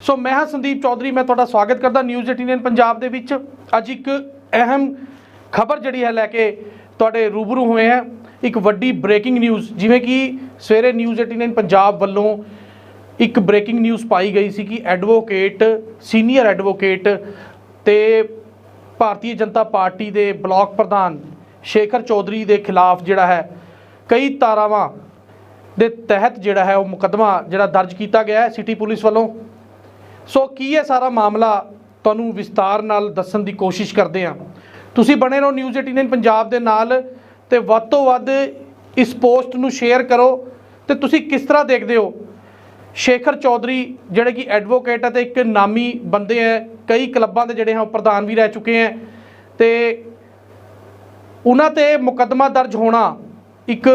ਸੋ ਮੈਂ ਹਾਂ ਸੰਦੀਪ ਚੌਧਰੀ, ਮੈਂ ਤੁਹਾਡਾ ਸਵਾਗਤ ਕਰਦਾ ਨਿਊਜ਼ 18 ਪੰਜਾਬ ਦੇ ਵਿੱਚ। ਅੱਜ ਇੱਕ ਅਹਿਮ ਖਬਰ ਜਿਹੜੀ ਹੈ ਲੈ ਕੇ ਤੁਹਾਡੇ ਰੂਬਰੂ ਹੋਏ ਹਾਂ। ਇੱਕ ਵੱਡੀ ਬ੍ਰੇਕਿੰਗ ਨਿਊਜ਼ ਜਿਵੇਂ ਕਿ ਸਵੇਰੇ ਨਿਊਜ਼ 18 ਪੰਜਾਬ ਵੱਲੋਂ ਇੱਕ ਬ੍ਰੇਕਿੰਗ ਨਿਊਜ਼ ਪਾਈ ਗਈ ਸੀ ਕਿ ਐਡਵੋਕੇਟ ਸੀਨੀਅਰ ਐਡਵੋਕੇਟ ਤੇ ਭਾਰਤੀ ਜਨਤਾ ਪਾਰਟੀ ਦੇ ਬਲਾਕ ਪ੍ਰਧਾਨ ਸ਼ੇਖਰ ਚੌਧਰੀ ਦੇ ਖਿਲਾਫ ਜਿਹੜਾ ਹੈ, ਕਈ ਤਾਰਾਵਾਂ ਦੇ ਤਹਿਤ ਜਿਹੜਾ ਹੈ ਉਹ ਮੁਕੱਦਮਾ ਜਿਹੜਾ ਦਰਜ ਕੀਤਾ ਗਿਆ ਹੈ ਸਿਟੀ ਪੁਲਿਸ ਵੱਲੋਂ। ਸੋ ਕੀ ਹੈ ਸਾਰਾ ਮਾਮਲਾ ਤੁਹਾਨੂੰ ਵਿਸਤਾਰ ਨਾਲ ਦੱਸਣ ਦੀ ਕੋਸ਼ਿਸ਼ ਕਰਦੇ ਹਾਂ। ਤੁਸੀਂ ਬਣੇ ਰਹੋ ਨਿਊਜ਼ 18 ਪੰਜਾਬ ਦੇ ਨਾਲ ਤੇ ਵੱਧ ਤੋਂ ਵੱਧ ਇਸ ਪੋਸਟ ਨੂੰ ਸ਼ੇਅਰ ਕਰੋ ਤੇ ਤੁਸੀਂ ਕਿਸ ਤਰ੍ਹਾਂ ਦੇਖਦੇ ਹੋ? ਸ਼ੇਖਰ ਚੌਧਰੀ ਜਿਹੜੇ ਕਿ ਐਡਵੋਕੇਟ ਹੈ ਤੇ ਇੱਕ ਨਾਮੀ ਬੰਦੇ ਹੈ ਕਈ ਕਲੱਬਾਂ ਦੇ ਜਿਹੜੇ ਹੈ ਉਹ ਪ੍ਰਧਾਨ ਵੀ ਰਹਿ ਚੁੱਕੇ ਹੈ ਤੇ ਉਹਨਾਂ ਤੇ ਮੁਕੱਦਮਾ ਦਰਜ ਹੋਣਾ ਇੱਕ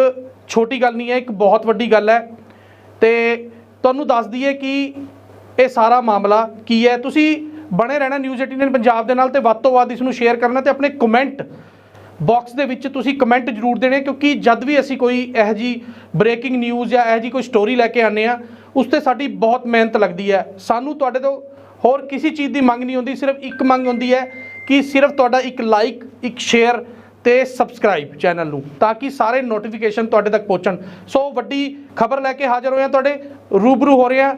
ਛੋਟੀ ਗੱਲ ਨਹੀਂ ਹੈ, ਇੱਕ ਬਹੁਤ ਵੱਡੀ ਗੱਲ ਹੈ ਤੇ ਤੁਹਾਨੂੰ ਦੱਸ ਦਈਏ ਕਿ ਇਹ ਸਾਰਾ ਮਾਮਲਾ ਕੀ ਹੈ? ਤੁਸੀਂ ਬਣੇ ਰਹਿਣਾ ਨਿਊਜ਼ 18 ਪੰਜਾਬ ਦੇ ਨਾਲ ਤੇ ਵੱਧ ਤੋਂ ਵੱਧ ਇਸ ਨੂੰ ਸ਼ੇਅਰ ਕਰਨਾ ਤੇ ਆਪਣੇ ਕਮੈਂਟ ਬਾਕਸ ਦੇ ਵਿੱਚ ਤੁਸੀਂ ਕਮੈਂਟ ਜ਼ਰੂਰ ਦੇਣੇ, ਕਿਉਂਕਿ ਜਦ ਵੀ ਅਸੀਂ ਕੋਈ ਇਹੋ ਜੀ ਬ੍ਰੇਕਿੰਗ ਨਿਊਜ਼ ਜਾਂ ਇਹੋ ਜੀ ਕੋਈ ਸਟੋਰੀ ਲੈ ਕੇ ਆਨੇ ਆ ਉਸ ਤੇ ਸਾਡੀ ਬਹੁਤ ਮਿਹਨਤ ਲੱਗਦੀ ਹੈ। ਸਾਨੂੰ ਤੁਹਾਡੇ ਤੋਂ ਹੋਰ ਕਿਸੇ ਚੀਜ਼ ਦੀ ਮੰਗ ਨਹੀਂ ਹੁੰਦੀ, ਸਿਰਫ ਇੱਕ ਮੰਗ ਹੁੰਦੀ ਹੈ ਕਿ ਸਿਰਫ ਤੁਹਾਡਾ ਇੱਕ ਲਾਈਕ ਇੱਕ ਸ਼ੇਅਰ ਤੇ ਸਬਸਕ੍ਰਾਈਬ ਚੈਨਲ ਨੂੰ, ਤਾਂ ਕਿ ਸਾਰੇ ਨੋਟੀਫਿਕੇਸ਼ਨ ਤੁਹਾਡੇ ਤੱਕ ਪਹੁੰਚਣ। ਸੋ ਵੱਡੀ ਖਬਰ ਲੈ ਕੇ ਹਾਜ਼ਰ ਹੋਏ ਹਾਂ ਤੁਹਾਡੇ, ਰੂਬਰੂ ਹੋ ਰਹੇ ਹਾਂ।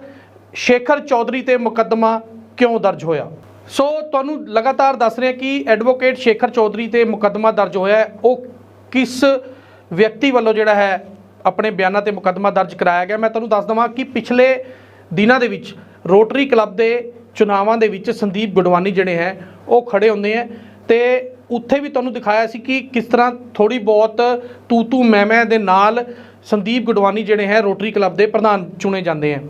ਸ਼ੇਖਰ ਚੌਧਰੀ ਤੇ ਮੁਕੱਦਮਾ ਕਿਉਂ ਦਰਜ ਹੋਇਆ? ਸੋ ਤੁਹਾਨੂੰ ਲਗਾਤਾਰ ਦੱਸ ਰਿਹਾ ਕਿ ਐਡਵੋਕੇਟ ਸ਼ੇਖਰ ਚੌਧਰੀ ਤੇ ਮੁਕੱਦਮਾ ਦਰਜ ਹੋਇਆ ਹੈ। ਉਹ ਕਿਸ ਵਿਅਕਤੀ ਵੱਲੋਂ ਜਿਹੜਾ ਹੈ ਆਪਣੇ ਬਿਆਨਾਂ ਤੇ ਮੁਕੱਦਮਾ ਦਰਜ ਕਰਾਇਆ ਗਿਆ? ਮੈਂ ਤੁਹਾਨੂੰ ਦੱਸ ਦਵਾਂ ਕਿ ਪਿਛਲੇ ਦਿਨਾਂ ਦੇ ਵਿੱਚ ਰੋਟਰੀ ਕਲੱਬ ਦੇ ਚੁਣਾਵਾਂ ਦੇ ਵਿੱਚ ਸੰਦੀਪ ਗੁਡਵਾਨੀ ਜਿਹੜੇ ਹੈ, ਉਹ ਖੜੇ ਹੁੰਦੇ ਹੈ। ਤੇ ਉੱਥੇ ਵੀ ਤੁਹਾਨੂੰ ਦਿਖਾਇਆ ਸੀ ਕਿ ਕਿਸ ਤਰ੍ਹਾਂ ਥੋੜੀ ਬਹੁਤ ਤੂ ਤੂ ਮੈਂ ਮੈਂ ਦੇ ਨਾਲ ਸੰਦੀਪ ਗੁਡਵਾਨੀ ਜਿਹੜੇ ਹੈ ਰੋਟਰੀ ਕਲੱਬ ਦੇ ਪ੍ਰਧਾਨ ਚੁਣੇ ਜਾਂਦੇ ਹੈ।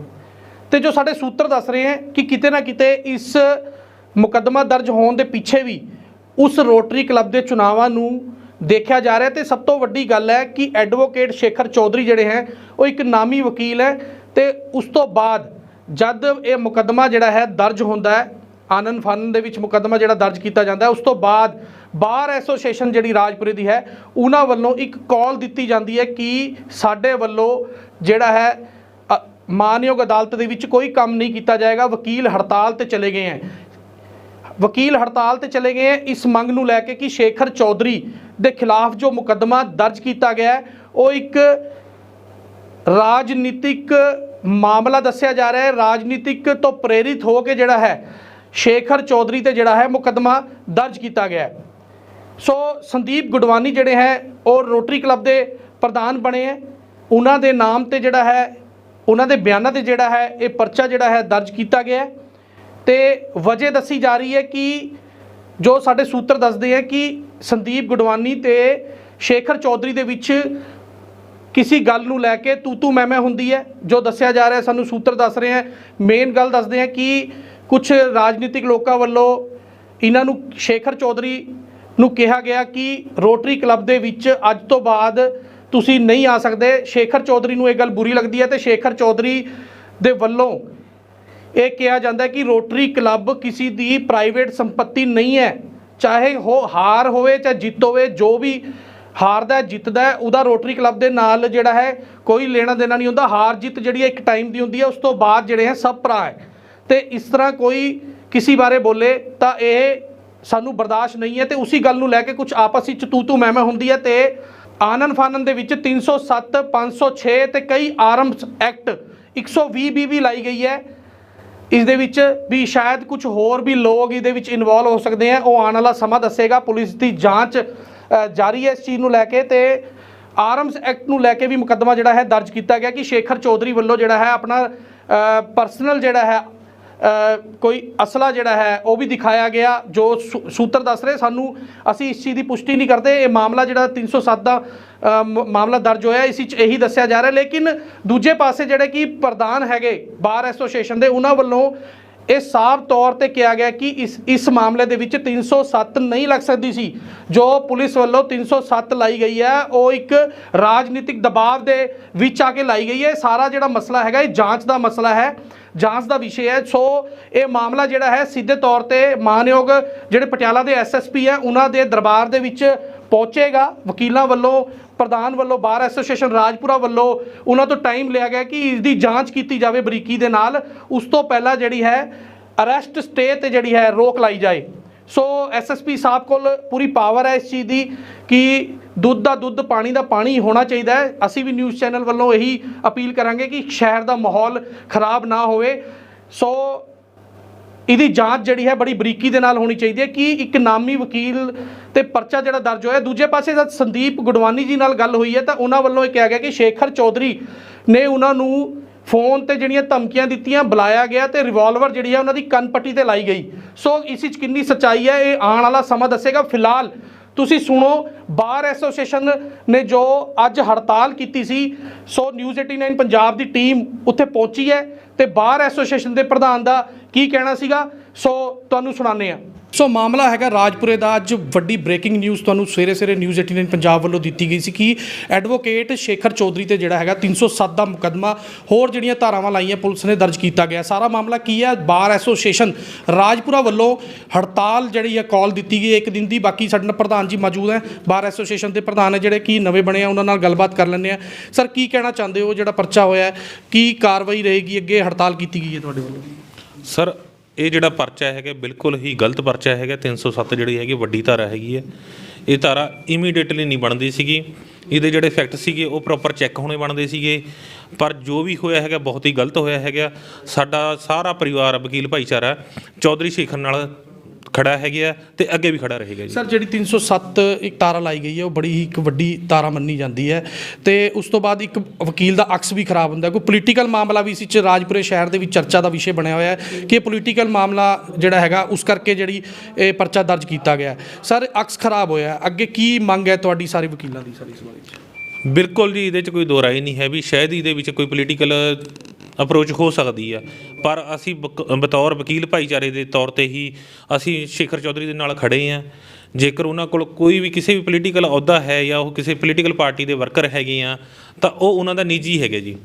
ਤੇ ਜੋ ਸਾਡੇ ਸੂਤਰ ਦੱਸ ਰਹੇ ਹੈ ਕਿ ਕਿਤੇ ਨਾ ਕਿਤੇ ਇਸ ਮੁਕੱਦਮਾ ਦਰਜ ਹੋਣ ਦੇ ਪਿੱਛੇ ਵੀ ਉਸ ਰੋਟਰੀ ਕਲੱਬ ਦੇ ਚੁਣਾਵਾਂ ਨੂੰ ਦੇਖਿਆ ਜਾ ਰਿਹਾ ਤੇ ਸਭ ਤੋਂ ਵੱਡੀ ਗੱਲ ਹੈ ਕਿ ਐਡਵੋਕੇਟ ਸ਼ੇਖਰ ਚੌਧਰੀ ਜਿਹੜੇ ਹੈ, ਉਹ ਇੱਕ ਨਾਮੀ ਵਕੀਲ ਹੈ ਤੇ ਉਸ ਤੋਂ ਬਾਅਦ ਜਦ ਇਹ ਮੁਕੱਦਮਾ ਜਿਹੜਾ ਹੈ ਦਰਜ ਹੁੰਦਾ ਹੈ, ਆਨੰਦ ਫਾਨਨ ਦੇ ਵਿੱਚ ਮੁਕੱਦਮਾ ਜਿਹੜਾ ਦਰਜ ਕੀਤਾ ਜਾਂਦਾ ਉਸ ਤੋਂ ਬਾਅਦ ਬਾਰ ਐਸੋਸੀਏਸ਼ਨ ਜਿਹੜੀ ਰਾਜਪੁਰੇ ਦੀ ਹੈ, ਉਹਨਾਂ ਵੱਲੋਂ ਇੱਕ ਕਾਲ ਦਿੱਤੀ ਜਾਂਦੀ ਹੈ ਕਿ ਸਾਡੇ ਵੱਲੋਂ ਜਿਹੜਾ ਹੈ ਮਾਨਯੋਗ ਅਦਾਲਤ ਦੇ ਵਿੱਚ ਕੋਈ ਕੰਮ ਨਹੀਂ ਕੀਤਾ ਜਾਏਗਾ। ਵਕੀਲ ਹੜਤਾਲ ਤੇ ਚਲੇ ਗਏ ਹੈ। ਵਕੀਲ ਹੜਤਾਲ ਤੇ ਚਲੇ ਗਏ ਹੈ। ਇਸ ਮੰਗ ਨੂੰ ਲੈ ਕੇ ਕਿ ਸ਼ੇਖਰ ਚੌਧਰੀ ਦੇ ਖਿਲਾਫ ਜੋ ਮੁਕੱਦਮਾ ਦਰਜ ਕੀਤਾ ਗਿਆ ਹੈ, ਉਹ ਇੱਕ ਰਾਜਨੀਤਿਕ ਮਾਮਲਾ ਦੱਸਿਆ ਜਾ ਰਿਹਾ ਹੈ। ਰਾਜਨੀਤਿਕ ਤੋਂ ਪ੍ਰੇਰਿਤ ਹੋ ਕੇ ਜਿਹੜਾ ਹੈ, ਸ਼ੇਖਰ ਚੌਧਰੀ ਤੇ ਜਿਹੜਾ ਹੈ, ਮੁਕੱਦਮਾ ਦਰਜ ਕੀਤਾ ਗਿਆ ਹੈ। ਸੋ ਸੰਦੀਪ ਗੁਡਵਾਨੀ ਜਿਹੜੇ ਹੈ, ਉਹ ਰੋਟਰੀ ਕਲੱਬ ਦੇ ਪ੍ਰਧਾਨ ਬਣੇ ਹੈ। ਉਹਨਾਂ ਦੇ ਨਾਮ ਤੇ ਜਿਹੜਾ ਹੈ ਉਹਨਾਂ ਦੇ ਬਿਆਨਾਂ ਤੇ ਜਿਹੜਾ ਹੈ, ਇਹ ਪਰਚਾ ਜਿਹੜਾ ਹੈ ਦਰਜ ਕੀਤਾ ਗਿਆ ਹੈ। ਤੇ ਵਜ੍ਹਾ ਦੱਸੀ ਜਾ ਰਹੀ ਹੈ ਕਿ ਜੋ ਸਾਡੇ ਸੂਤਰ ਦੱਸਦੇ ਹੈ ਕਿ ਸੰਦੀਪ ਗੁਡਵਾਨੀ ਤੇ ਸ਼ੇਖਰ ਚੌਧਰੀ ਦੇ ਵਿੱਚ ਕਿਸੇ ਗੱਲ ਨੂੰ ਲੈ ਕੇ ਤੂ ਤੂ ਮੈਂ ਮੈਂ ਹੁੰਦੀ ਹੈ, ਜੋ ਦੱਸਿਆ ਜਾ ਰਿਹਾ ਸਾਨੂੰ ਸੂਤਰ ਦੱਸ ਰਹੇ ਹੈ। ਮੇਨ ਗੱਲ ਦੱਸਦੇ ਹੈ ਕਿ ਕੁਝ ਰਾਜਨੀਤਿਕ ਲੋਕਾਂ ਵੱਲੋਂ ਇਹਨਾਂ ਨੂੰ ਸ਼ੇਖਰ ਚੌਧਰੀ ਨੂੰ ਕਿਹਾ ਗਿਆ ਕਿ ਰੋਟਰੀ ਕਲੱਬ ਦੇ ਵਿੱਚ ਅੱਜ ਤੋਂ ਬਾਅਦ ਤੁਸੀਂ ਨਹੀਂ ਆ ਸਕਦੇ। ਸ਼ੇਖਰ ਚੌਧਰੀ ਨੂੰ ਇਹ ਗੱਲ ਬੁਰੀ ਲੱਗਦੀ ਹੈ ਤੇ ਸ਼ੇਖਰ ਚੌਧਰੀ ਦੇ ਵੱਲੋਂ ਇਹ ਕਿਹਾ ਜਾਂਦਾ ਕਿ ਰੋਟਰੀ ਕਲੱਬ ਕਿਸੇ ਦੀ ਪ੍ਰਾਈਵੇਟ ਸੰਪਤੀ ਨਹੀਂ ਹੈ। ਚਾਹੇ ਹੋ ਹਾਰ ਹੋਵੇ, ਚਾਹੇ ਜਿੱਤ ਹੋਵੇ, ਜੋ ਵੀ ਹਾਰਦਾ, ਜਿੱਤਦਾ ਉਹਦਾ ਰੋਟਰੀ ਕਲੱਬ ਦੇ ਨਾਲ ਜਿਹੜਾ ਹੈ, ਕੋਈ ਲੈਣਾ ਦੇਣਾ ਨਹੀਂ ਹੁੰਦਾ। ਹਾਰ ਜਿੱਤ ਜਿਹੜੀ ਹੈ, ਇੱਕ ਟਾਈਮ ਦੀ ਹੁੰਦੀ ਹੈ, ਉਸ ਤੋਂ ਬਾਅਦ ਜਿਹੜੇ ਹੈ, ਸਭ ਭਰਾ ਹੈ। ਤੇ ਇਸ ਤਰ੍ਹਾਂ ਕੋਈ ਕਿਸੇ ਬਾਰੇ ਬੋਲੇ ਤਾਂ ਇਹ ਸਾਨੂੰ ਬਰਦਾਸ਼ਤ ਨਹੀਂ ਹੈ ਤੇ ਉਸੇ ਗੱਲ ਨੂੰ ਲੈ ਕੇ ਕੁਝ ਆਪਸ ਵਿੱਚ ਤੂ ਤੂ ਮੈਂ ਮੈਂ ਹੁੰਦੀ ਹੈ ਤੇ ਆਨਨ ਫਾਨਨ ਦੇ ਵਿੱਚ 307 506 ਤੇ ਕਈ ਆਰਮਸ ਐਕਟ 120 ਬੀ ਵੀ ਲਾਈ ਗਈ ਹੈ। ਇਸ ਦੇ ਵਿੱਚ ਵੀ ਸ਼ਾਇਦ ਕੁਝ ਹੋਰ ਵੀ ਲੋਕ ਇਹਦੇ ਵਿੱਚ ਇਨਵੋਲਵ ਹੋ ਸਕਦੇ ਆ। ਉਹ ਆਉਣ ਵਾਲਾ ਸਮਾਂ ਦੱਸੇਗਾ। ਪੁਲਿਸ ਦੀ ਜਾਂਚ ਜਾਰੀ ਹੈ ਇਸ ਚੀਜ਼ ਨੂੰ ਲੈ ਕੇ ਤੇ ਆਰਮਸ ਐਕਟ ਨੂੰ ਲੈ ਕੇ ਵੀ ਮੁਕੱਦਮਾ ਜਿਹੜਾ ਹੈ ਦਰਜ ਕੀਤਾ ਗਿਆ ਕਿ ਸ਼ੇਖਰ ਚੌਧਰੀ ਵੱਲੋਂ ਜਿਹੜਾ ਹੈ ਆਪਣਾ ਪਰਸਨਲ ਜਿਹੜਾ ਹੈ ਕੋਈ ਅਸਲਾ ਜਿਹੜਾ ਹੈ ਉਹ ਵੀ ਦਿਖਾਇਆ ਗਿਆ ਜੋ ਸੂ- ਸੂਤਰ ਦੱਸ ਰਹੇ ਸਾਨੂੰ ਅਸੀਂ ਇਸ ਚੀਜ਼ ਦੀ ਪੁਸ਼ਟੀ ਨਹੀਂ ਕਰਦੇ। ਇਹ ਮਾਮਲਾ ਜਿਹੜਾ 307 ਦਾ ਅ, ਮ- ਮਾਮਲਾ ਦਰਜ ਹੋਇਆ ਇਸ ਵਿੱਚ ਇਹੀ ਦੱਸਿਆ ਜਾ ਰਿਹਾ। ਲੇਕਿਨ ਦੂਜੇ ਪਾਸੇ ਜਿਹੜੇ ਕਿ ਪ੍ਰਧਾਨ ਹੈਗੇ ਬਾਰ ਐਸੋਸੀਏਸ਼ਨ ਦੇ ਉਹਨਾਂ ਵੱਲੋਂ ਇਹ ਸਾਫ਼ ਤੌਰ ਤੇ ਕਿਹਾ ਗਿਆ ਕਿ ਇਸ ਇਸ ਮਾਮਲੇ ਦੇ ਵਿੱਚ 307 ਨਹੀਂ ਲੱਗ ਸਕਦੀ ਸੀ। ਜੋ ਪੁਲਿਸ ਵੱਲੋਂ 307 ਲਾਈ ਗਈ ਹੈ, ਉਹ ਇੱਕ ਰਾਜਨੀਤਿਕ ਦਬਾਅ ਦੇ ਵਿੱਚ ਆ ਕੇ ਲਾਈ ਗਈ ਹੈ। ਇਹ ਸਾਰਾ ਜਿਹੜਾ ਮਸਲਾ ਹੈਗਾ, ਇਹ ਜਾਂਚ ਦਾ ਮਸਲਾ ਹੈ। ਜਾਂਚ ਦਾ ਵਿਸ਼ੇ ਹੈ। ਸੋ ਇਹ ਮਾਮਲਾ ਜਿਹੜਾ ਹੈ, ਸਿੱਧੇ ਤੌਰ ਤੇ ਮਾਨਯੋਗ ਜਿਹੜੇ ਪਟਿਆਲਾ ਦੇ ਐਸਐਸਪੀ ਹੈ, ਉਹਨਾਂ ਦੇ ਦਰਬਾਰ ਦੇ ਵਿੱਚ ਪਹੁੰਚੇਗਾ। ਵਕੀਲਾਂ ਵੱਲੋਂ ਪ੍ਰਧਾਨ ਵੱਲੋਂ, ਬਾਰ ਐਸੋਸੀਏਸ਼ਨ ਰਾਜਪੁਰਾ ਵੱਲੋਂ ਉਹਨਾਂ ਤੋਂ ਟਾਈਮ ਲਿਆ ਗਿਆ ਕਿ ਇਸ ਦੀ ਜਾਂਚ ਕੀਤੀ ਜਾਵੇ ਬਰੀਕੀ ਦੇ ਨਾਲ। ਉਸ ਤੋਂ ਪਹਿਲਾਂ ਜਿਹੜੀ ਹੈ ਅਰੈਸਟ ਸਟੇ ਤੇ ਜਿਹੜੀ ਹੈ, ਰੋਕ ਲਾਈ ਜਾਏ। ਸੋ ਐਸਐਸਪੀ ਸਾਹਿਬ ਕੋਲ ਪੂਰੀ ਪਾਵਰ ਹੈ ਇਸ ਚੀਜ਼ ਦੀ ਕਿ ਦੁੱਧ ਦਾ ਦੁੱਧ, ਪਾਣੀ ਦਾ ਪਾਣੀ ਹੋਣਾ ਚਾਹੀਦਾ ਹੈ। ਅਸੀਂ ਵੀ ਨਿਊਜ਼ ਚੈਨਲ ਵੱਲੋਂ ਇਹੀ ਅਪੀਲ ਕਰਾਂਗੇ ਕਿ ਸ਼ਹਿਰ ਦਾ ਮਾਹੌਲ ਖਰਾਬ ਨਾ ਹੋਵੇ। ਸੋ ਇਹਦੀ ਜਾਂਚ ਜਿਹੜੀ ਹੈ ਬੜੀ ਬਰੀਕੀ ਦੇ ਨਾਲ ਹੋਣੀ ਚਾਹੀਦੀ ਹੈ ਕਿ ਇੱਕ ਨਾਮੀ ਵਕੀਲ ਤੇ ਪਰਚਾ ਜਿਹੜਾ ਦਰਜ ਹੋਇਆ, ਦੂਜੇ ਪਾਸੇ ਜਦ ਸੰਦੀਪ ਗੁਡਵਾਨੀ ਜੀ ਨਾਲ ਗੱਲ ਹੋਈ ਹੈ ਤਾਂ ਉਹਨਾਂ ਵੱਲੋਂ ਇਹ ਕਿਹਾ ਗਿਆ ਕਿ ਸ਼ੇਖਰ ਚੌਧਰੀ ਨੇ ਉਹਨਾਂ ਨੂੰ ਫੋਨ ਤੇ ਜਿਹੜੀਆਂ ਧਮਕੀਆਂ ਦਿੱਤੀਆਂ, ਬੁਲਾਇਆ ਗਿਆ ਤੇ ਰਿਵਾਲਵਰ ਜਿਹੜੀ ਹੈ ਉਹਨਾਂ ਦੀ ਕੰਨ ਪੱਟੀ ਤੇ ਲਾਈ ਗਈ। ਸੋ ਇਸ ਵਿੱਚ ਕਿੰਨੀ ਸੱਚਾਈ ਹੈ, ਇਹ ਆਉਣ ਵਾਲਾ ਸਮਾਂ ਦੱਸੇਗਾ। ਫਿਲਹਾਲ ਤੁਸੀਂ ਸੁਣੋ, ਬਾਰ ਐਸੋਸੀਏਸ਼ਨ ਨੇ ਜੋ ਅੱਜ ਹੜਤਾਲ ਕੀਤੀ ਸੀ, ਸੋ ਨਿਊਜ਼ 89 ਪੰਜਾਬ ਦੀ ਟੀਮ ਉੱਥੇ ਪਹੁੰਚੀ ਹੈ ਤੇ ਬਾਰ ਐਸੋਸੀਏਸ਼ਨ ਦੇ ਪ੍ਰਧਾਨ ਦਾ ਕੀ ਕਹਿਣਾ ਸੀਗਾ? ਸੋ ਤੁਹਾਨੂੰ ਸੁਣਾਉਂਦੇ ਆ ਸੋ ਮਾਮਲਾ ਹੈਗਾ ਰਾਜਪੁਰੇ ਦਾ। ਅੱਜ ਵੱਡੀ ਬ੍ਰੇਕਿੰਗ ਨਿਊਜ਼ ਤੁਹਾਨੂੰ ਸਵੇਰੇ ਸਵੇਰੇ ਨਿਊਜ਼ 89 ਪੰਜਾਬ ਵੱਲੋਂ ਦਿੱਤੀ ਗਈ ਸੀ ਕਿ ਐਡਵੋਕੇਟ ਸ਼ੇਖਰ ਚੌਧਰੀ ਤੇ ਜਿਹੜਾ ਹੈਗਾ 307 ਦਾ ਮੁਕੱਦਮਾ ਹੋਰ ਜਿਹੜੀਆਂ ਧਾਰਾਵਾਂ ਲਾਈਆਂ ਪੁਲਿਸ ਨੇ ਦਰਜ ਕੀਤਾ ਗਿਆ। ਸਾਰਾ ਮਾਮਲਾ ਕੀ ਹੈ? ਬਾਰ ਐਸੋਸੀਏਸ਼ਨ ਰਾਜਪੁਰਾ ਵੱਲੋਂ ਹੜਤਾਲ ਜਿਹੜੀ ਹੈ ਕਾਲ ਦਿੱਤੀ ਗਈ ਹੈ। ਇੱਕ ਦਿਨ ਦੀ ਬਾਕੀ ਸਾਡੇ ਨਾਲ ਪ੍ਰਧਾਨ ਜੀ ਮੌਜੂਦ ਹੈ। ਬਾਰ ਐਸੋਸੀਏਸ਼ਨ ਦੇ ਪ੍ਰਧਾਨ ਹੈ ਜਿਹੜੇ ਕੀ ਨਵੇਂ ਬਣੇ ਆ, ਉਹਨਾਂ ਨਾਲ ਗੱਲਬਾਤ ਕਰ ਲੈਂਦੇ ਆ ਸਰ, ਕੀ ਕਹਿਣਾ ਚਾਹੁੰਦੇ ਹੋ? ਜਿਹੜਾ ਪਰਚਾ ਹੋਇਆ ਕੀ ਕਾਰਵਾਈ ਰਹੇਗੀ? ਅੱਗੇ ਹੜਤਾਲ ਕੀਤੀ ਗਈ ਹੈ ਤੁਹਾਡੇ ਵੱਲੋਂ? ਸਰ, ਇਹ ਜਿਹੜਾ ਪਰਚਾ ਹੈਗਾ, ਬਿਲਕੁਲ ਹੀ ਗਲਤ ਪਰਚਾ ਹੈਗਾ। 307 ਜਿਹੜੀ ਹੈਗੀ ਵੱਡੀ ਧਾਰਾ ਹੈਗੀ ਹੈ। ਇਹ ਧਾਰਾ ਇਮੀਡੀਏਟਲੀ ਨਹੀਂ ਬਣਦੀ ਸੀਗੀ। ਇਹਦੇ ਜਿਹੜੇ ਫੈਕਟ ਸੀਗੇ, ਉਹ ਪ੍ਰੋਪਰ ਚੈੱਕ ਹੋਣੇ ਬਣਦੇ ਸੀਗੇ। ਪਰ ਜੋ ਵੀ ਹੋਇਆ ਹੈਗਾ, ਬਹੁਤ ਹੀ ਗਲਤ ਹੋਇਆ ਹੈਗਾ। ਸਾਡਾ ਸਾਰਾ ਪਰਿਵਾਰ, ਵਕੀਲ, ਭਾਈਚਾਰਾ ਚੌਧਰੀ ਸ਼ੇਖਰ ਨਾਲ ਖੜਾ ਹੈਗਾ ਤੇ ਅੱਗੇ ਵੀ ਖੜਾ ਰਹੇਗਾ ਜੀ ਸਰ ਜਿਹੜੀ 307 ਇੱਕ ਤਾਰਾ ਲਾਈ ਗਈ ਹੈ ਉਹ ਬੜੀ ਹੀ ਇੱਕ ਵੱਡੀ ਤਾਰਾ ਮੰਨੀ ਜਾਂਦੀ ਹੈ ਤੇ ਉਸ ਤੋਂ ਬਾਅਦ ਇੱਕ ਵਕੀਲ ਦਾ ਅਕਸ ਵੀ ਖਰਾਬ ਹੁੰਦਾ। ਕੋਈ ਪੋਲੀਟੀਕਲ ਮਾਮਲਾ ਵੀ ਇਸ ਵਿੱਚ ਰਾਜਪੁਰੇ ਸ਼ਹਿਰ ਦੇ ਵਿੱਚ ਚਰਚਾ ਦਾ ਵਿਸ਼ੇ ਬਣਿਆ ਹੋਇਆ ਹੈ ਕਿ ਪੋਲੀਟੀਕਲ ਮਾਮਲਾ ਜਿਹੜਾ ਹੈਗਾ ਉਸ ਕਰਕੇ ਜਿਹੜੀ ਇਹ ਪਰਚਾ ਦਰਜ ਕੀਤਾ ਗਿਆ। ਸਰ ਅਕਸ ਖਰਾਬ ਹੋਇਆ। ਅੱਗੇ ਕੀ ਮੰਗ ਹੈ ਤੁਹਾਡੀ ਸਾਰੇ ਵਕੀਲਾਂ ਦੀ ਸਰ ਇਸ ਬਾਰੇ 'ਚ ਬਿਲਕੁਲ ਜੀ ਇਹਦੇ 'ਚ ਕੋਈ ਦੋ ਰਾਏ ਨਹੀਂ ਹੈ ਵੀ ਸ਼ਾਇਦ ਇਹਦੇ ਵਿੱਚ ਕੋਈ ਪੋਲੀਟੀਕਲ ਅਪਰੋਚ ਹੋ ਸਕਦੀ ਆ। ਪਰ ਅਸੀਂ ਬਕ- ਬਤੌਰ ਵਕੀਲ ਭਾਈਚਾਰੇ ਦੇ ਤੌਰ ਤੇ ਹੀ ਅਸੀਂ ਸ਼ੇਖਰ ਚੌਧਰੀ ਦੇ ਨਾਲ ਖੜੇ ਆ। ਜੇਕਰ ਉਹਨਾਂ ਕੋਲ ਕੋਈ ਵੀ ਕਿਸੇ ਵੀ ਪੋਲੀਟੀਕਲ ਅਹੁਦਾ ਹੈ ਜਾਂ ਉਹ ਕਿਸੇ ਪੋਲੀਟੀਕਲ ਪਾਰਟੀ ਦੇ ਵਰਕਰ ਹੈਗੇ ਆ, ਤਾਂ ਉਹ ਉਹਨਾਂ ਦਾ ਨਿੱਜੀ ਹੈਗੇ ਜੀ।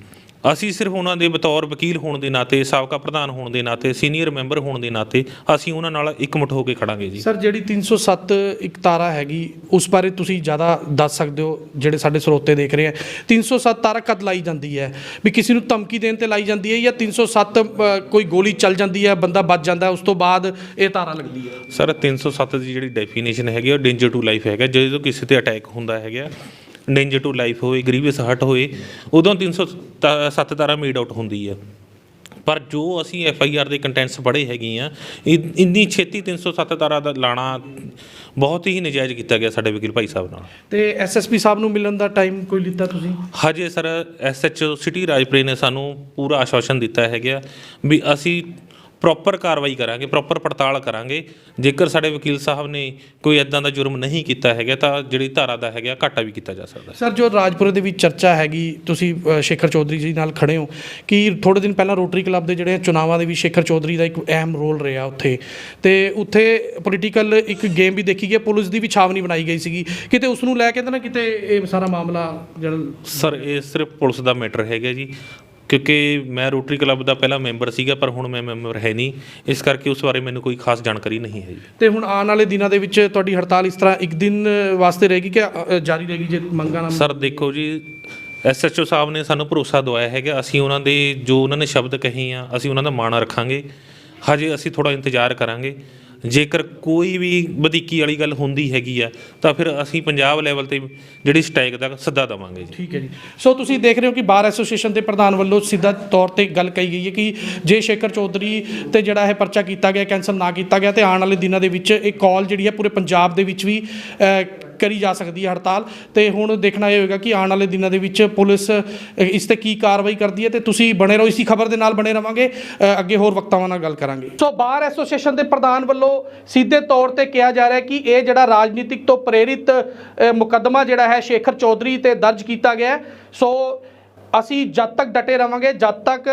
ਅਸੀਂ ਸਿਰਫ ਉਹਨਾਂ ਦੇ ਬਤੌਰ ਵਕੀਲ ਹੋਣ ਦੇ ਨਾਤੇ ਸਾਬਕਾ ਪ੍ਰਧਾਨ ਹੋਣ ਦੇ ਨਾਤੇ ਸੀਨੀਅਰ ਮੈਂਬਰ ਹੋਣ ਦੇ ਨਾਤੇ ਅਸੀਂ ਉਹਨਾਂ ਨਾਲ ਇਕਮੁੱਠ ਹੋ ਕੇ ਖੜਾਂਗੇ ਜੀ। ਸਰ ਜਿਹੜੀ 307 ਇੱਕ ਤਾਰਾ ਹੈਗੀ ਉਸ ਬਾਰੇ ਤੁਸੀਂ ਜ਼ਿਆਦਾ ਦੱਸ ਸਕਦੇ ਹੋ ਜਿਹੜੇ ਸਾਡੇ ਸਰੋਤੇ ਦੇਖ ਰਹੇ ਆ। 307 ਤਾਰਾ ਕਦ ਲਾਈ ਜਾਂਦੀ ਹੈ? ਵੀ ਕਿਸੇ ਨੂੰ ਧਮਕੀ ਦੇਣ ਤੇ ਲਾਈ ਜਾਂਦੀ ਹੈ ਜਾਂ 307 ਅ, ਕੋਈ ਗੋਲੀ ਚੱਲ ਜਾਂਦੀ ਹੈ ਬੰਦਾ ਬਚ ਜਾਂਦਾ ਉਸ ਤੋਂ ਬਾਅਦ ਇਹ ਤਾਰਾ ਲੱਗਦੀ ਹੈ? ਸਰ 307 ਦੀ ਜਿਹੜੀ ਡੈਫੀਨੇਸ਼ਨ ਹੈਗੀ ਉਹ ਡੇਂਜਰ ਟੂ ਲਾਈਫ ਹੈਗਾ। ਜਦੋਂ ਕਿਸੇ ਤੇ ਅਟੈਕ ਹੁੰਦਾ ਹੈਗਾ ਡੇਂਜਰ ਟੂ ਲਾਈਫ ਹੋਏ ਗਰੀਵਸ ਹਰਟ ਹੋਏ ਉਦੋਂ 307 ਤਾਰਾ ਮੇਡ ਆਊਟ ਹੁੰਦੀ ਆ। ਪਰ ਜੋ ਅਸੀਂ ਐਫ ਆਈ ਆਰ ਦੇ ਕੰਟੈਂਟਸ ਪੜ੍ਹੇ ਹੈਗੇ ਆ ਇੰਨੀ ਛੇਤੀ 307 ਤਾਰਾ ਦਾ ਲਾਣਾ ਬਹੁਤ ਹੀ ਨਜਾਇਜ਼ ਕੀਤਾ ਗਿਆ ਸਾਡੇ ਵਕੀਲ ਭਾਈ ਸਾਹਿਬ ਨਾਲ। ਤੇ ਐਸਐਸਪੀ ਸਾਹਿਬ ਨੂੰ ਮਿਲਣ ਦਾ ਟਾਈਮ ਕੋਈ ਲਿੱਤਾ ਤੁਸੀਂ? ਹਜੇ ਸਰ ਐਸਐਚਓ ਸਿਟੀ ਰਾਜਪੁਰੇ ਨੇ ਸਾਨੂੰ ਪੂਰਾ ਆਸ਼ਵਾਸਨ ਦਿੱਤਾ ਹੈਗਾ ਵੀ ਅਸੀਂ ਪ੍ਰੋਪਰ ਕਾਰਵਾਈ ਕਰਾਂਗੇ ਪ੍ਰੋਪਰ ਪੜਤਾਲ ਕਰਾਂਗੇ। ਜੇਕਰ ਸਾਡੇ ਵਕੀਲ ਸਾਹਿਬ ਨੇ ਕੋਈ ਇਦਾਂ ਦਾ ਜੁਰਮ ਨਹੀਂ ਕੀਤਾ ਹੈਗਾ ਤਾਂ ਜਿਹੜੀ ਧਾਰਾ ਦਾ ਹੈਗਾ ਘਾਟਾ ਵੀ ਕੀਤਾ ਜਾ ਸਕਦਾ ਸਰ ਜੋ ਰਾਜਪੁਰੇ ਦੇ ਵਿੱਚ ਚਰਚਾ ਹੈਗੀ ਤੁਸੀਂ ਸ਼ੇਖਰ ਚੌਧਰੀ ਜੀ ਨਾਲ ਖੜੇ ਹੋ ਕਿ ਥੋੜੇ ਦਿਨ ਪਹਿਲਾਂ ਰੋਟਰੀ ਕਲੱਬ ਦੇ ਜਿਹੜੇ ਚੁਣਾਵਾਂ ਦੇ ਵੀ ਸ਼ੇਖਰ ਚੌਧਰੀ ਦਾ ਇੱਕ ਅਹਿਮ ਰੋਲ ਰਿਹਾ ਉੱਥੇ ਤੇ ਉੱਥੇ ਪੋਲੀਟੀਕਲ ਇੱਕ ਗੇਮ ਵੀ ਦੇਖੀ ਗਈ ਪੁਲਿਸ ਦੀ ਵੀ ਛਾਵਨੀ ਬਣਾਈ ਗਈ ਸੀਗੀ। ਕਿਤੇ ਉਸ ਨੂੰ ਲੈ ਕੇ ਤਾਂ ਨਾ ਕਿਤੇ ਇਹ ਸਾਰਾ ਮਾਮਲਾ ਜਿਹੜਾ ਸਰ ਇਹ ਸਿਰਫ ਪੁਲਿਸ ਦਾ ਮੈਟਰ ਹੈਗਾ ਜੀ। ਕਿਉਂਕਿ ਮੈਂ ਰੋਟਰੀ ਕਲੱਬ ਦਾ ਪਹਿਲਾ ਮੈਂਬਰ ਸੀਗਾ ਪਰ ਹੁਣ ਮੈਂ ਮੈਂਬਰ ਹੈ ਨਹੀਂ। ਇਸ ਕਰਕੇ ਉਸ ਬਾਰੇ ਮੈਨੂੰ ਕੋਈ ਖਾਸ ਜਾਣਕਾਰੀ ਨਹੀਂ ਹੈ ਜੀ ਤੇ ਹੁਣ ਆਉਣ ਵਾਲੇ ਦਿਨਾਂ ਦੇ ਵਿੱਚ ਤੁਹਾਡੀ ਹੜਤਾਲ ਇਸ ਤਰ੍ਹਾਂ ਇੱਕ ਦਿਨ ਵਾਸਤੇ ਰਹੇਗੀ ਕਿ ਅ, ਜਾਰੀ ਰਹੇਗੀ ਜੇ ਮੰਗਾਂ ਨਾ ਸਰ ਦੇਖੋ ਜੀ ਐਸਐਚਓ ਸਾਹਿਬ ਨੇ ਸਾਨੂੰ ਭਰੋਸਾ ਦਵਾਇਆ ਹੈਗਾ ਅਸੀਂ ਉਹਨਾਂ ਦੇ ਜੋ ਉਹਨਾਂ ਨੇ ਸ਼ਬਦ ਕਹੇ ਆ ਅਸੀਂ ਉਹਨਾਂ ਦਾ ਮਾਣ ਰੱਖਾਂਗੇ। ਹਜੇ ਅਸੀਂ ਥੋੜਾ ਇੰਤਜ਼ਾਰ ਕਰਾਂਗੇ। ਜੇਕਰ ਕੋਈ ਵੀ ਵਧੀਕੀ ਵਾਲੀ ਗੱਲ ਹੁੰਦੀ ਹੈਗੀ ਆ, ਤਾਂ ਫਿਰ ਅਸੀਂ ਪੰਜਾਬ ਲੈਵਲ ਤੇ ਜਿਹੜੀ ਸਟ੍ਰਾਈਕ ਦਾ ਸੱਦਾ ਦੇਵਾਂਗੇ ਜੀ। ਠੀਕ ਹੈ ਜੀ। ਸੋ ਤੁਸੀਂ ਦੇਖ ਰਹੇ ਹੋ ਕਿ ਬਾਰ ਐਸੋਸੀਏਸ਼ਨ ਦੇ ਪ੍ਰਧਾਨ ਵੱਲੋਂ ਸਿੱਧਾ ਤੌਰ ਤੇ ਗੱਲ ਕਹੀ ਗਈ ਹੈ ਕਿ ਜੇ ਸ਼ੇਖਰ ਚੌਧਰੀ ਤੇ ਜਿਹੜਾ ਇਹ ਪਰਚਾ ਕੀਤਾ ਗਿਆ, ਕੈਂਸਲ ਨਾ ਕੀਤਾ ਗਿਆ, ਤੇ ਆਉਣ ਵਾਲੇ ਦਿਨਾਂ ਦੇ ਵਿੱਚ ਇਹ ਕਾਲ ਜਿਹੜੀ ਹੈ ਪੂਰੇ ਪੰਜਾਬ ਦੇ ਵਿੱਚ ਵੀ ਕਰੀ ਜਾ ਸਕਦੀ ਹੈ ਹੜਤਾਲ। ਤੇ ਹੁਣ ਦੇਖਣਾ ਇਹ ਹੋਏਗਾ ਕਿ ਆਉਣ ਵਾਲੇ ਦਿਨਾਂ ਦੇ ਵਿੱਚ ਪੁਲਿਸ ਇਸ ਤੇ ਕੀ ਕਾਰਵਾਈ ਕਰਦੀ ਹੈ ਤੇ ਤੁਸੀਂ ਬਣੇ ਰਹੋ, ਇਸੀ ਖਬਰ ਦੇ ਨਾਲ ਬਣੇ ਰਵਾਂਗੇ। ਅੱਗੇ ਹੋਰ ਵਕਤਾਵਾਂ ਨਾਲ ਗੱਲ ਕਰਾਂਗੇ। ਸੋ ਬਾਰ ਐਸੋਸੀਏਸ਼ਨ ਦੇ ਪ੍ਰਧਾਨ ਵੱਲੋਂ ਸਿੱਧੇ ਤੌਰ ਤੇ ਕਿਹਾ ਜਾ ਰਿਹਾ ਕਿ ਇਹ ਜਿਹੜਾ ਰਾਜਨੀਤਿਕ ਤੋਂ ਪ੍ਰੇਰਿਤ ਮੁਕੱਦਮਾ ਜਿਹੜਾ ਹੈ ਸ਼ੇਖਰ ਚੌਧਰੀ ਤੇ ਦਰਜ ਕੀਤਾ ਗਿਆ ਸੋ ਅਸੀਂ ਜਦ ਤੱਕ ਡਟੇ ਰਵਾਂਗੇ, ਜਦ ਤੱਕ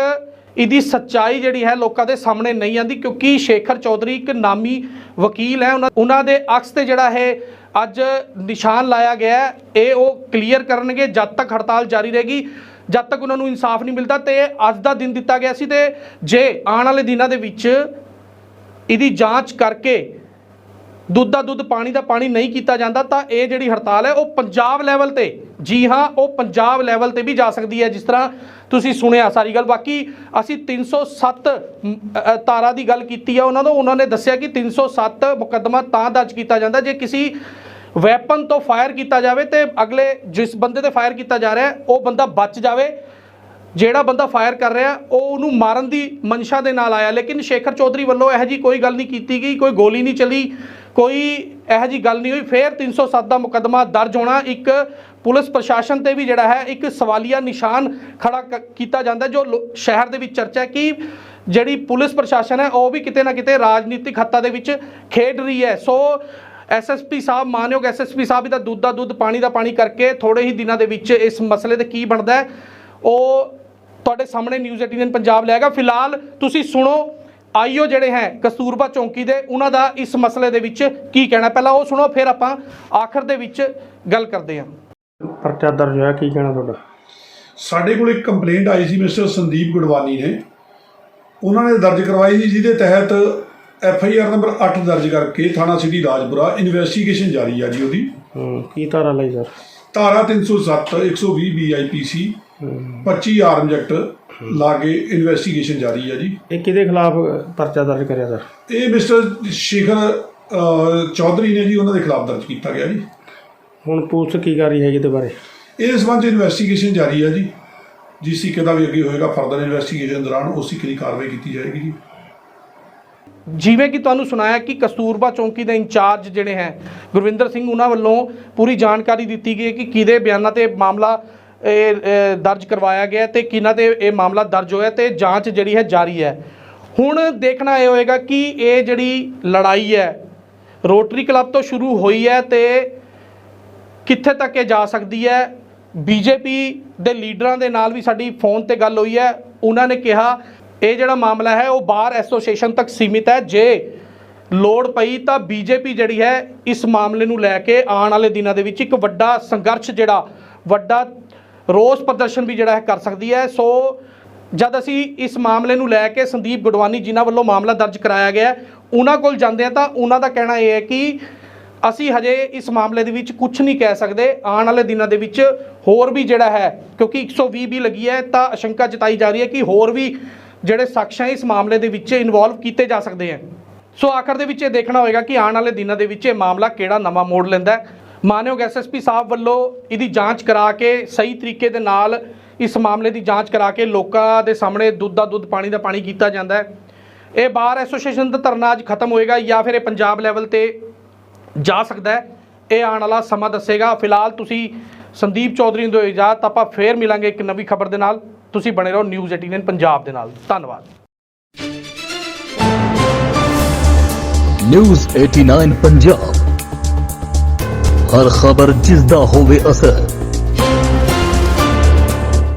ਇਹਦੀ ਸੱਚਾਈ ਜਿਹੜੀ ਹੈ ਲੋਕਾਂ ਦੇ ਸਾਹਮਣੇ ਨਹੀਂ ਆਂਦੀ, ਕਿਉਂਕਿ ਸ਼ੇਖਰ ਚੌਧਰੀ ਇੱਕ ਨਾਮੀ ਵਕੀਲ ਹੈ। ਉਹਨਾਂ ਉਹਨਾਂ ਦੇ ਅਕਸ ਤੇ ਜਿਹੜਾ ਹੈ ਅੱਜ ਨਿਸ਼ਾਨ ਲਾਇਆ ਗਿਆ ਹੈ। ਇਹ ਉਹ ਕਲੀਅਰ ਕਰਨਗੇ ਜਦ ਤੱਕ ਹੜਤਾਲ ਜਾਰੀ ਰਹੇਗੀ ਜਦ ਤੱਕ ਉਹਨਾਂ ਨੂੰ ਇਨਸਾਫ ਨਹੀਂ ਮਿਲਦਾ ਤੇ ਅੱਜ ਦਾ ਦਿਨ ਦਿੱਤਾ ਗਿਆ ਸੀ ਤੇ ਜੇ ਆਉਣ ਵਾਲੇ ਦਿਨਾਂ ਦੇ ਵਿੱਚ ਇਹਦੀ ਜਾਂਚ ਕਰਕੇ ਦੁੱਧ ਦਾ ਦੁੱਧ ਪਾਣੀ ਦਾ ਪਾਣੀ ਨਹੀਂ ਕੀਤਾ ਜਾਂਦਾ ਤਾਂ ਇਹ ਜਿਹੜੀ ਹੜਤਾਲ ਹੈ ਉਹ ਪੰਜਾਬ ਲੈਵਲ ਤੇ ਜੀ ਹਾਂ ਉਹ ਪੰਜਾਬ ਲੈਵਲ ਤੇ ਵੀ ਜਾ ਸਕਦੀ ਹੈ ਜਿਸ ਤਰ੍ਹਾਂ ਤੁਸੀਂ ਸੁਣਿਆ ਸਾਰੀ ਗੱਲ। ਬਾਕੀ ਅਸੀਂ 307 ਮ, ਅ, ਤਾਰਾ ਦੀ ਗੱਲ ਕੀਤੀ ਹੈ ਉਹਨਾਂ ਤੋਂ ਉਹਨਾਂ ਨੇ ਦੱਸਿਆ ਕਿ 307 ਮੁਕੱਦਮਾ ਤਾਂ ਦਰਜ ਕੀਤਾ ਜਾਂਦਾ ਜੇ ਕਿਸੇ ਵੈਪਨ ਤੋਂ ਫਾਇਰ ਕੀਤਾ ਜਾਵੇ ਤੇ ਅਗਲੇ ਜਿਸ ਬੰਦੇ ਤੇ ਫਾਇਰ ਕੀਤਾ ਜਾ ਰਿਹਾ ਉਹ ਬੰਦਾ ਬਚ ਜਾਵੇ। ਜਿਹੜਾ ਬੰਦਾ ਫਾਇਰ ਕਰ ਰਿਹਾ, ਉਹ ਉਹਨੂੰ ਮਾਰਨ ਦੀ ਮਨਸ਼ਾ ਦੇ ਨਾਲ ਆਇਆ। ਲੇਕਿਨ ਸ਼ੇਖਰ ਚੌਧਰੀ ਵੱਲੋਂ ਇਹੋ ਜੀ ਕੋਈ ਗੱਲ ਨਹੀਂ ਕੀਤੀ ਗਈ, ਕੋਈ ਗੋਲੀ ਨਹੀਂ ਚਲੀ, ਕੋਈ ਇਹੋ ਜੀ ਗੱਲ ਨਹੀਂ ਹੋਈ। ਫੇਰ 307 ਦਾ ਮੁਕੱਦਮਾ ਦਰਜ ਹੋਣਾ ਇੱਕ ਪੁਲਿਸ ਪ੍ਰਸ਼ਾਸਨ ਤੇ ਵੀ ਜਿਹੜਾ ਹੈ, ਇੱਕ ਸਵਾਲੀਆ ਨਿਸ਼ਾਨ ਖੜਾ ਕੀਤਾ ਜਾਂਦਾ ਜੋ ਲੋ- ਸ਼ਹਿਰ ਦੇ ਵਿੱਚ ਚਰਚਾ ਹੈ ਕਿ ਜਿਹੜੀ ਪੁਲਿਸ ਪ੍ਰਸ਼ਾਸਨ ਹੈ, ਉਹ ਵੀ ਕਿਤੇ ਨਾ ਕਿਤੇ ਰਾਜਨੀਤਿਕ ਹੱਤਾ ਦੇ ਵਿੱਚ ਖੇਡ ਰਹੀ ਹੈ। ਸੋ ਐਸਐਸਪੀ ਸਾਹਿਬ ਮਾਨਯੋਗ ਐਸਐਸਪੀ ਸਾਹਿਬ ਇਹਦਾ ਦੁੱਧ ਦਾ ਦੁੱਧ ਪਾਣੀ ਦਾ ਪਾਣੀ ਕਰਕੇ ਥੋੜੇ ਹੀ ਦਿਨਾਂ ਦੇ ਵਿੱਚ ਇਸ ਮਸਲੇ ਤੇ ਕੀ ਬਣਦਾ ਹੈ ਉਹ ਤੁਹਾਡੇ ਸਾਹਮਣੇ ਨਿਊਜ਼ 18 ਪੰਜਾਬ ਲਿਆਏਗਾ ਫਿਲਹਾਲ ਤੁਸੀਂ ਸੁਣੋ ਆਈਓ ਜਿਹੜੇ ਹੈ ਕਸਤੂਰਬਾ ਚੌਂਕੀ ਦੇ ਉਹਨਾਂ ਦਾ ਇਸ ਮਸਲੇ ਦੇ ਵਿੱਚ ਕੀ ਕਹਿਣਾ। ਪਹਿਲਾਂ ਉਹ ਸੁਣੋ ਫਿਰ ਆਪਾਂ ਆਖਰ ਦੇ ਵਿੱਚ ਗੱਲ ਕਰਦੇ ਹਾਂ। ਪਰਚਾ ਦਰਜ ਹੋਇਆ ਕੀ ਕਹਿਣਾ ਤੁਹਾਡਾ? ਸਾਡੇ ਕੋਲ ਇੱਕ ਕੰਪਲੇਂਟ ਆਈ ਸੀ ਮਿਸਟਰ ਸੰਦੀਪ ਗੁਡਵਾਨੀ ਨੇ। ਉਹਨਾਂ ਨੇ ਦਰਜ ਕਰਵਾਈ ਸੀ ਜਿਹਦੇ ਤਹਿਤ ਐਫ ਆਈ ਆਰ ਨੰਬਰ 8 ਦਰਜ ਕਰਕੇ ਥਾਣਾ ਸਿਟੀ ਰਾਜਪੁਰਾ ਇਨਵੈਸਟੀਗੇਸ਼ਨ ਜਾਰੀ ਆ ਜੀ ਉਹਦੀ। ਹੂੰ ਕੀ ਧਾਰਾ ਲਈ ਸਰ? ਧਾਰਾ 307 120 ਬੀਆਈਪੀਸੀ 25 ਆਰਮ ਐਕਟ ਲਾਗੇ ਇਨਵੈਸਟੀਗੇਸ਼ਨ ਜਾਰੀ ਆ ਜੀ। ਇਹ ਕਿਹਦੇ ਖਿਲਾਫ ਪਰਚਾ ਦਰਜ ਕਰਿਆ ਸਰ? ਇਹ ਮਿਸਟਰ ਸ਼ੇਖਰ ਚੌਧਰੀ ਨੇ ਜੀ ਉਹਨਾਂ ਦੇ ਖਿਲਾਫ ਦਰਜ ਕੀਤਾ ਗਿਆ ਜੀ। ਹੁਣ ਪੁਲਿਸ ਕੀ ਕਰ ਰਹੀ ਹੈ ਇਹਦੇ ਬਾਰੇ? ਇਸ ਸੰਬੰਧ ਇਨਵੈਸਟੀਗੇਸ਼ਨ ਜਾਰੀ ਆ ਜੀ। ਜਿਸ ਦਾ ਵੀ ਅੱਗੇ ਹੋਏਗਾ ਫਰਦਰ ਇਨਵੈਸਟੀਗੇਸ਼ਨ ਦੌਰਾਨ ਉਸੇ ਦੀ ਕਾਰਵਾਈ ਕੀਤੀ ਜਾਏਗੀ ਜੀ। ਜਿਵੇਂ ਕਿ ਤੁਹਾਨੂੰ ਸੁਣਾਇਆ ਕਿ ਕਸਤੂਰਬਾ ਚੌਂਕੀ ਦੇ ਇੰਚਾਰਜ ਜਿਹੜੇ ਹੈ ਗੁਰਵਿੰਦਰ ਸਿੰਘ ਉਹਨਾਂ ਵੱਲੋਂ ਪੂਰੀ ਜਾਣਕਾਰੀ ਦਿੱਤੀ ਗਈ ਹੈ ਕਿ ਕਿਹਦੇ ਬਿਆਨਾਂ ਤੇ ਮਾਮਲਾ ਇਹ, ਇਹ, ਦਰਜ ਕਰਵਾਇਆ ਗਿਆ ਤੇ ਕਿਹਨਾਂ ਤੇ ਇਹ ਮਾਮਲਾ ਦਰਜ ਹੋਇਆ ਤੇ ਜਾਂਚ ਜਿਹੜੀ ਹੈ ਜਾਰੀ ਹੈ। ਹੁਣ ਦੇਖਣਾ ਇਹ ਹੋਏਗਾ ਕਿ ਇਹ ਜਿਹੜੀ ਲੜਾਈ ਹੈ ਰੋਟਰੀ ਕਲੱਬ ਤੋਂ ਸ਼ੁਰੂ ਹੋਈ ਹੈ ਤੇ ਕਿੱਥੇ ਤੱਕ ਇਹ ਜਾ ਸਕਦੀ ਹੈ? ਬੀਜੇਪੀ ਦੇ ਲੀਡਰਾਂ ਦੇ ਨਾਲ ਵੀ ਸਾਡੀ ਫੋਨ ਤੇ ਗੱਲ ਹੋਈ ਹੈ ਉਹਨਾਂ ਨੇ ਕਿਹਾ ਇਹ ਜਿਹੜਾ ਮਾਮਲਾ ਹੈ, ਉਹ ਬਾਰ ਐਸੋਸੀਏਸ਼ਨ ਤੱਕ ਸੀਮਿਤ ਹੈ। ਜੇ ਲੋੜ ਪਈ ਤਾਂ ਬੀਜੇਪੀ ਜਿਹੜੀ ਹੈ, ਇਸ ਮਾਮਲੇ ਨੂੰ ਲੈ ਕੇ ਆਉਣ ਵਾਲੇ ਦਿਨਾਂ ਦੇ ਵਿੱਚ ਇੱਕ ਵੱਡਾ ਸੰਘਰਸ਼ ਜਿਹੜਾ, ਵੱਡਾ ਰੋਸ ਪ੍ਰਦਰਸ਼ਨ ਵੀ ਜਿਹੜਾ ਹੈ ਕਰ ਸਕਦੀ ਹੈ। ਸੋ ਜਦ ਅਸੀਂ ਇਸ ਮਾਮਲੇ ਨੂੰ ਲੈ ਕੇ ਸੰਦੀਪ ਗੁਡਵਾਨੀ ਜਿਨ੍ਹਾਂ ਵੱਲੋਂ ਮਾਮਲਾ ਦਰਜ ਕਰਾਇਆ ਗਿਆ, ਉਹਨਾਂ ਕੋਲ ਜਾਂਦੇ ਆ ਤਾਂ ਉਹਨਾਂ ਦਾ ਕਹਿਣਾ ਇਹ ਹੈ ਕਿ ਅਸੀਂ ਹਜੇ ਇਸ ਮਾਮਲੇ ਦੇ ਵਿੱਚ ਕੁਝ ਨਹੀਂ ਕਹਿ ਸਕਦੇ। ਆਉਣ ਵਾਲੇ ਦਿਨਾਂ ਦੇ ਵਿੱਚ ਹੋਰ ਵੀ ਜਿਹੜਾ ਹੈ, ਕਿਉਂਕਿ 120 ਵੀ ਲੱਗੀ ਹੈ, ਤਾਂ ਆਸ਼ੰਕਾ ਜਤਾਈ ਜਾ ਰਹੀ ਹੈ ਕਿ ਹੋਰ ਵੀ ਜਿਹੜੇ ਸ਼ਖਸ ਹੈ, ਇਸ ਮਾਮਲੇ ਦੇ ਵਿੱਚ ਇਨਵੋਲਵ ਕੀਤੇ ਜਾ ਸਕਦੇ ਹੈ। ਸੋ ਆਖਰ ਦੇ ਵਿੱਚ ਇਹ ਦੇਖਣਾ ਹੋਏਗਾ ਕਿ ਆਉਣ ਵਾਲੇ ਦਿਨਾਂ ਦੇ ਵਿੱਚ ਇਹ ਮਾਮਲਾ ਕਿਹੜਾ ਨਵਾਂ ਮੋੜ ਲੈਂਦਾ ਹੈ। ਮਾਨਯੋਗ ਐਸਐਸਪੀ ਸਾਹਿਬ ਵੱਲੋਂ ਇਹਦੀ ਜਾਂਚ ਕਰਾ ਕੇ ਸਹੀ ਤਰੀਕੇ ਦੇ ਨਾਲ ਇਸ ਮਾਮਲੇ ਦੀ ਜਾਂਚ ਕਰਾ ਕੇ ਲੋਕਾਂ ਦੇ ਸਾਹਮਣੇ ਦੁੱਧ ਦਾ ਦੁੱਧ, ਪਾਣੀ ਦਾ ਪਾਣੀ ਕੀਤਾ ਜਾਂਦਾ ਹੈ। ਇਹ ਬਾਰ ਐਸੋਸੀਏਸ਼ਨ ਦਾ ਧਰਨਾ ਅੱਜ ਖਤਮ ਹੋਏਗਾ ਜਾਂ ਫਿਰ ਇਹ ਪੰਜਾਬ ਲੈਵਲ ਤੇ ਜਾ ਸਕਦਾ ਹੈ। ਇਹ ਆਉਣ ਵਾਲਾ ਸਮਾਂ ਦੱਸੇਗਾ। ਫਿਲਹਾਲ ਤੁਸੀਂ ਸੰਦੀਪ ਚੌਧਰੀ ਨੂੰ ਦਿਓ ਇਜਾਜ਼ਤ ਆਪਾਂ ਫੇਰ ਮਿਲਾਂਗੇ ਇੱਕ ਨਵੀਂ ਖਬਰ ਦੇ ਨਾਲ। ਤੁਸੀਂ ਬਣੇ ਰਹੋ ਨਿਊਜ਼ 18 ਪੰਜਾਬ ਦੇ ਨਾਲ। ਧੰਨਵਾਦ। ਨਿਊਜ਼ 89 ਪੰਜਾਬ। ਹਰ ਖਬਰ ਜਿਸ ਦਾ ਹੋਵੇ ਅਸਰ।